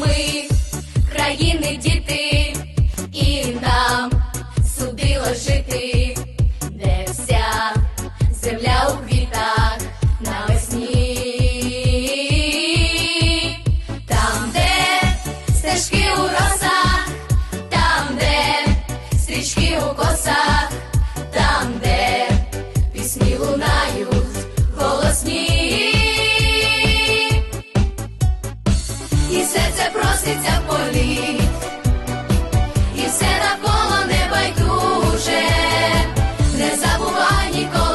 ми, країни дітей. і все це проситься в полі, і все навколо не байдуже, не забувай ніколи.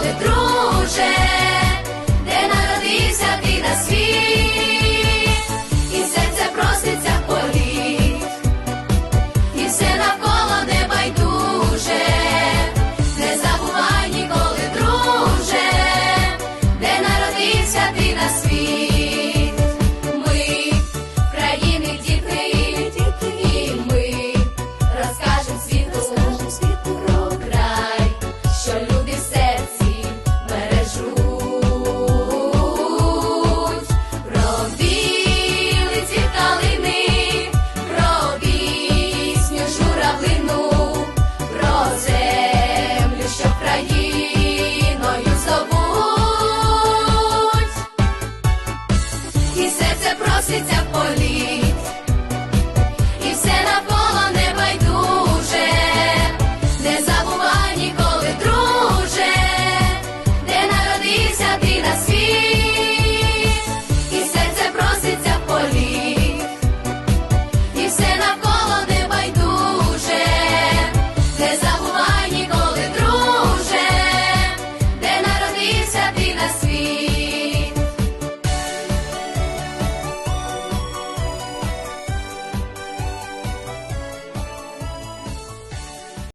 проситься полі.